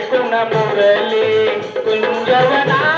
వేసుకున్న మురళి కుంజవనా